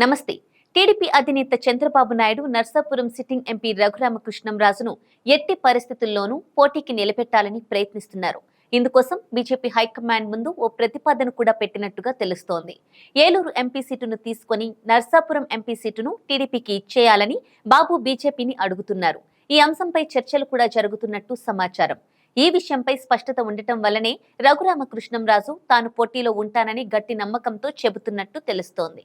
నమస్తే. టీడీపీ అధినేత Chandrababu Naidu Narsapuram sitting MP రఘురామకృష్ణంరాజును ఎట్టి పరిస్థితుల్లోనూ పోటీకి నిలబెట్టాలని ప్రయత్నిస్తున్నారు. ఇందుకోసం బీజేపీ హైకమాండ్ ముందు ఓ ప్రతిపాదన కూడా పెట్టినట్టుగా తెలుస్తోంది. ఏలూరు ఎంపీ సీటును తీసుకొని నర్సాపురం ఎంపీ సీటును టీడీపీకి ఇచ్చేయాలని బాబు బీజేపీని అడుగుతున్నారు. ఈ అంశంపై చర్చలు కూడా జరుగుతున్నట్టు సమాచారం. ఈ విషయంపై స్పష్టత ఉండటం వల్లనే రఘురామకృష్ణంరాజు తాను పోటీలో ఉంటానని గట్టి నమ్మకంతో చెబుతున్నట్టు తెలుస్తోంది.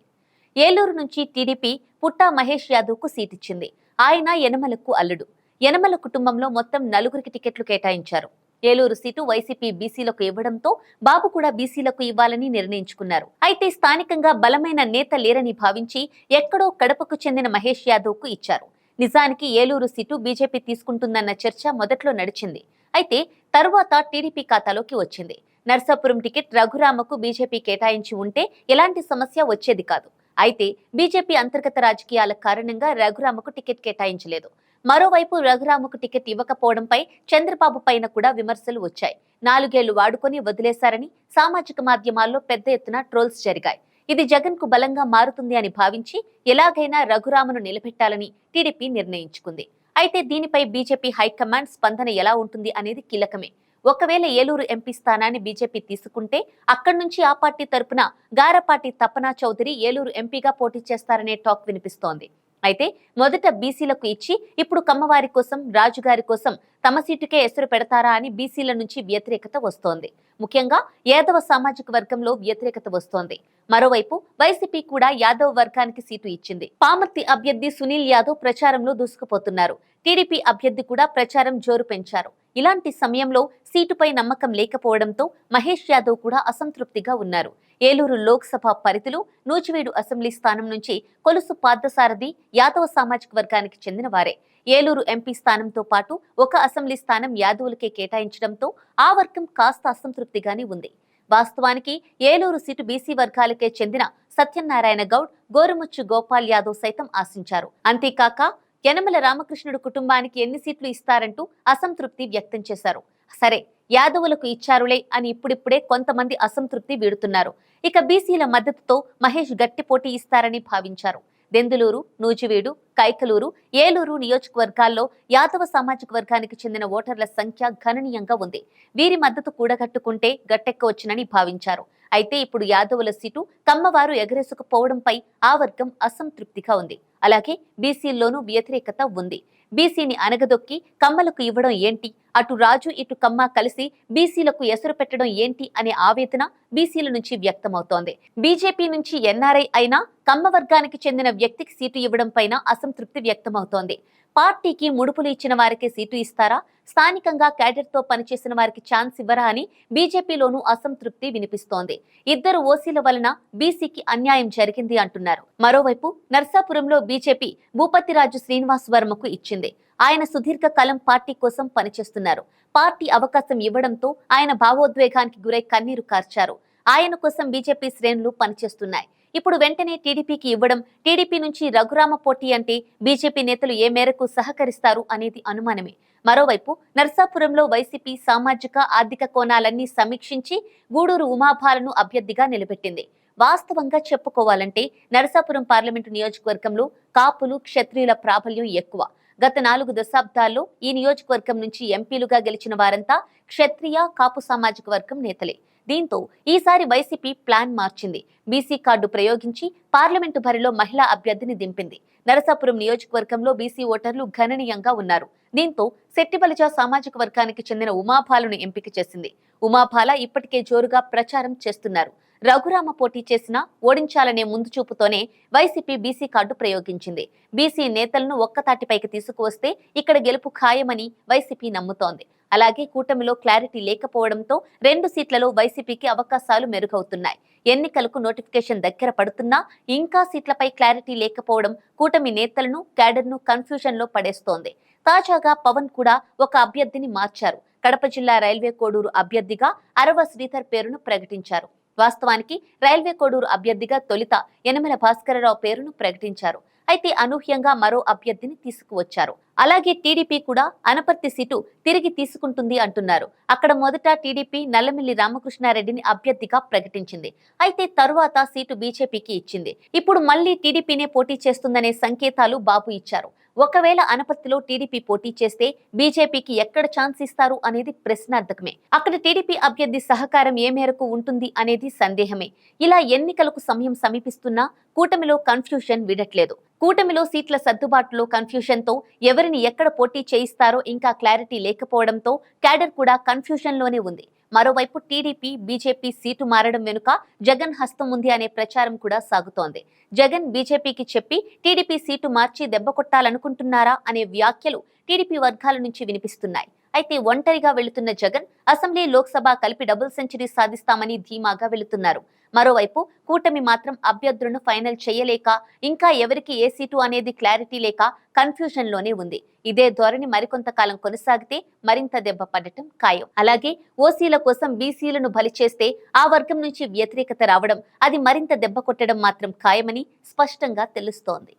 ఏలూరు నుంచి టీడీపీ పుట్టా మహేష్ యాదవ్కు సీటిచ్చింది. ఆయన యనమలకు అల్లుడు. యనమల కుటుంబంలో మొత్తం నలుగురికి టికెట్లు కేటాయించారు. ఏలూరు సీటు వైసీపీ బీసీలకు ఇవ్వడంతో బాబు కూడా బీసీలకు ఇవ్వాలని నిర్ణయించుకున్నారు. అయితే స్థానికంగా బలమైన నేత లేరని భావించి ఎక్కడో కడపకు చెందిన మహేష్ యాదవ్కు ఇచ్చారు. నిజానికి ఏలూరు సీటు బీజేపీ తీసుకుంటుందన్న చర్చ మొదట్లో నడిచింది. అయితే తరువాత టీడీపీ ఖాతాలోకి వచ్చింది. నర్సాపురం టికెట్ రఘురామకు బీజేపీ కేటాయించి ఉంటే ఎలాంటి సమస్య వచ్చేది కాదు. అయితే బీజేపీ అంతర్గత రాజకీయాల కారణంగా రఘురామకు టికెట్ కేటాయించలేదు. మరోవైపు రఘురామకు టికెట్ ఇవ్వకపోవడంపై చంద్రబాబు పైన కూడా విమర్శలు వచ్చాయి. నాలుగేళ్ళు వాడుకొని వదిలేశారని సామాజిక మాధ్యమాల్లో పెద్ద ఎత్తున ట్రోల్స్ జరిగాయి. ఇది జగన్కు బలంగా మారుతుంది అని భావించి ఎలాగైనా రఘురామను నిలబెట్టాలని టీడీపీ నిర్ణయించుకుంది. అయితే దీనిపై బీజేపీ హైకమాండ్ స్పందన ఎలా ఉంటుంది అనేది కీలకమే. ఒకవేళ ఏలూరు ఎంపీ స్థానాన్ని బీజేపీ తీసుకుంటే అక్కడి నుంచి ఆ పార్టీ తరపున గారపాటి తపనా చౌదరి ఏలూరు ఎంపీగా పోటీ చేస్తారనే టాక్ వినిపిస్తోంది. అయితే మొదట బీసీలకు ఇచ్చి ఇప్పుడు కమ్మవారి కోసం రాజుగారి కోసం తమ సీటుకే ఎసురు పెడతారా అని బీసీల నుంచి వ్యతిరేకత వస్తోంది. ముఖ్యంగా యాదవ సామాజిక వర్గంలో వ్యతిరేకత వస్తోంది. మరోవైపు వైసీపీ కూడా యాదవ్ వర్గానికి సీటు ఇచ్చింది. పామర్తి అభ్యర్థి సునీల్ యాదవ్ ప్రచారంలో దూసుకుపోతున్నారు. టీడీపీ అభ్యర్థి కూడా ప్రచారం జోరు పెంచారు. ఇలాంటి సమయంలో సీటుపై నమ్మకం లేకపోవడంతో మహేష్ యాదవ్ కూడా అసంతృప్తిగా ఉన్నారు. ఏలూరు లోక్సభ పరిధిలో నూజివీడు అసెంబ్లీ స్థానం నుంచి కొలుసు పార్థసారథి యాదవ సామాజిక వర్గానికి చెందిన వారే ఏలూరు ఎంపీ స్థానంతో పాటు ఒక అసెంబ్లీ స్థానం యాదవులకే కేటాయించడంతో ఆ వర్గం కాస్త అసంతృప్తిగానే ఉంది. వాస్తవానికి ఏలూరు సీటు బీసీ వర్గాలకే చెందిన సత్యనారాయణ గౌడ్ గోరుముచ్చు గోపాల్ యాదవ్ సైతం ఆశించారు. అంతేకాక యనమల రామకృష్ణుడు కుటుంబానికి ఎన్ని సీట్లు ఇస్తారంటూ అసంతృప్తి వ్యక్తం చేశారు. సరే యాదవులకు ఇచ్చారులే అని ఇప్పుడిప్పుడే కొంతమంది అసంతృప్తి వీడుతున్నారు. ఇక బీసీల మద్దతుతో మహేష్ గట్టి పోటీ ఇస్తారని భావించారు. దెందులూరు నూజివీడు కైకలూరు ఏలూరు నియోజకవర్గాల్లో యాదవ సామాజిక వర్గానికి చెందిన ఓటర్ల సంఖ్య గణనీయంగా ఉంది. వీరి మద్దతు కూడగట్టుకుంటే గట్టెక్కవచ్చునని భావించారు. అయితే ఇప్పుడు యాదవుల సీటు కమ్మవారు ఎగరేసుకుపోవడంపై ఆ వర్గం అసంతృప్తిగా ఉంది. అలాగే బీసీల్లోనూ వ్యతిరేకత ఉంది. బీసీని అనగదొక్కి కమ్మలకు ఇవ్వడం ఏంటి? అటు రాజు ఇటు కమ్మ కలిసి బీసీలకు ఎసురు పెట్టడం ఏంటి అనే ఆవేదన బీసీల నుంచి వ్యక్తమవుతోంది. బీజేపీ నుంచి ఎన్ఆర్ఐ అయినా కమ్మ వర్గానికి చెందిన వ్యక్తికి సీటు ఇవ్వడం పైన అసంతృప్తి వ్యక్తమవుతోంది. పార్టీకి ముడుపులు ఇచ్చిన వారికి సీటు ఇస్తారా? స్థానికంగా క్యాడర్తో పనిచేసిన వారికి ఛాన్స్ ఇవ్వరా అని బీజేపీలోనూ అసంతృప్తి వినిపిస్తోంది. ఇద్దరు ఓసీల వలన బీసీకి అన్యాయం జరిగింది అంటున్నారు. మరోవైపు నర్సాపురంలో బీజేపీ భూపతిరాజు శ్రీనివాస్ వర్మకు ఇచ్చింది. ఆయన సుదీర్ఘ కాలం పార్టీ కోసం పనిచేస్తున్నారు. పార్టీ అవకాశం ఇవ్వడంతో ఆయన భావోద్వేగానికి గురై కన్నీరు కార్చారు. ఆయన కోసం బీజేపీ శ్రేణులు పనిచేస్తున్నాయి. ఇప్పుడు వెంటనే టీడీపీకి ఇవ్వడం టీడీపీ నుంచి రఘురామ పోటీ అంటే బీజేపీ నేతలు ఏ మేరకు సహకరిస్తారు అనేది అనుమానమే. మరోవైపు నర్సాపురంలో వైసీపీ సామాజిక ఆర్థిక కోణాలన్నీ సమీక్షించి గూడూరు ఉమాభాలను అభ్యర్థిగా నిలబెట్టింది. వాస్తవంగా చెప్పుకోవాలంటే నరసాపురం పార్లమెంటు నియోజకవర్గంలో కాపులు క్షత్రియుల ప్రాబల్యం ఎక్కువ. గత నాలుగు దశాబ్దాల్లో ఈ నియోజకవర్గం నుంచి ఎంపీలుగా గెలిచిన వారంతా క్షత్రియ కాపు సామాజిక వర్గం నేతలే. దీంతో ఈసారి వైసీపీ ప్లాన్ మార్చింది. బీసీ కార్డు ప్రయోగించి పార్లమెంటు బరిలో మహిళా అభ్యర్థిని దింపింది. నరసాపురం నియోజకవర్గంలో బీసీ ఓటర్లు గణనీయంగా ఉన్నారు. దీంతో శెట్టిబలిజ సామాజిక వర్గానికి చెందిన ఉమాపాలను ఎంపిక చేసింది. ఉమాపాల ఇప్పటికే జోరుగా ప్రచారం చేస్తున్నారు. రఘురామ పోటీ చేసినా ఓడించాలనే ముందు చూపుతోనే వైసీపీ బీసీ కార్డు ప్రయోగించింది. బీసీ నేతలను ఒక్కతాటిపైకి తీసుకువస్తే ఇక్కడ గెలుపు ఖాయమని వైసీపీ నమ్ముతోంది. అలాగే కూటమిలో క్లారిటీ లేకపోవడంతో రెండు సీట్లలో వైసీపీకి అవకాశాలు మెరుగవుతున్నాయి. ఎన్నికలకు నోటిఫికేషన్ దగ్గర పడుతున్నా ఇంకా సీట్లపై క్లారిటీ లేకపోవడం కూటమి నేతలను క్యాడర్ను కన్ఫ్యూజన్లో పడేస్తోంది. తాజాగా పవన్ కూడా ఒక అభ్యర్థిని మార్చారు. కడప జిల్లా రైల్వే కోడూరు అభ్యర్థిగా అరవ శ్రీధర్ పేరును ప్రకటించారు. వాస్తవానికి రైల్వే కోడూరు అభ్యర్థిగా తొలిత యనమల భాస్కరరావు పేరును ప్రకటించారు. అయితే అనూహ్యంగా మరో అభ్యర్థిని తీసుకువచ్చారు. అలాగే టీడీపీ కూడా అనపర్తి సీటు తిరిగి తీసుకుంటుంది అంటున్నారు. అక్కడ మొదట టీడీపీ నల్లమిల్లి రామకృష్ణారెడ్డిని అభ్యర్థిగా ప్రకటించింది. అయితే తరువాత సీటు బీజేపీకి ఇచ్చింది. ఇప్పుడు మళ్ళీ టీడీపీనే పోటీ చేస్తుందనే సంకేతాలు బాబు ఇచ్చారు. ఒకవేళ అనపత్తిలో టీడీపీ పోటీ చేస్తే బీజేపీకి ఎక్కడ ఛాన్స్ ఇస్తారు అనేది ప్రశ్నార్థకమే. అక్కడ టీడీపీ అభ్యర్థి సహకారం ఏ మేరకు ఉంటుంది అనేది సందేహమే. ఇలా ఎన్నికలకు సమయం సమీపిస్తున్నా కూటమిలో కన్ఫ్యూషన్ విడట్లేదు కూటమిలో సీట్ల సర్దుబాటులో కన్ఫ్యూషన్తో ఎవరిని ఎక్కడ పోటీ చేయిస్తారో ఇంకా క్లారిటీ లేకపోవడంతో క్యాడర్ కూడా కన్ఫ్యూషన్లోనే ఉంది. మరోవైపు టీడీపీ బీజేపీ సీటు మారడం వెనుక జగన్ హస్తం ఉంది అనే ప్రచారం కూడా సాగుతోంది. జగన్ బీజేపీకి చెప్పి టీడీపీ సీటు మార్చి దెబ్బ కొట్టాలనుకుంటున్నారా అనే వ్యాఖ్యలు టీడీపీ వర్గాల నుంచి వినిపిస్తున్నాయి. అయితే ఒంటరిగా వెళుతున్న జగన్ అసెంబ్లీ లోక్సభ కలిపి డబుల్ సెంచరీ సాధిస్తామని ధీమాగా వెళుతున్నారు. మరోవైపు కూటమి మాత్రం అభ్యర్థులను ఫైనల్ చేయలేక ఇంకా ఎవరికి ఏ సీటు అనేది క్లారిటీ లేక కన్ఫ్యూజన్లోనే ఉంది. ఇదే ధోరణి మరికొంతకాలం కొనసాగితే మరింత దెబ్బ పడటం ఖాయం. అలాగే ఓసీల కోసం బీసీలను బలి చేస్తే ఆ వర్గం నుంచి వ్యతిరేకత రావడం అది మరింత దెబ్బ కొట్టడం మాత్రం ఖాయమని స్పష్టంగా తెలుస్తోంది.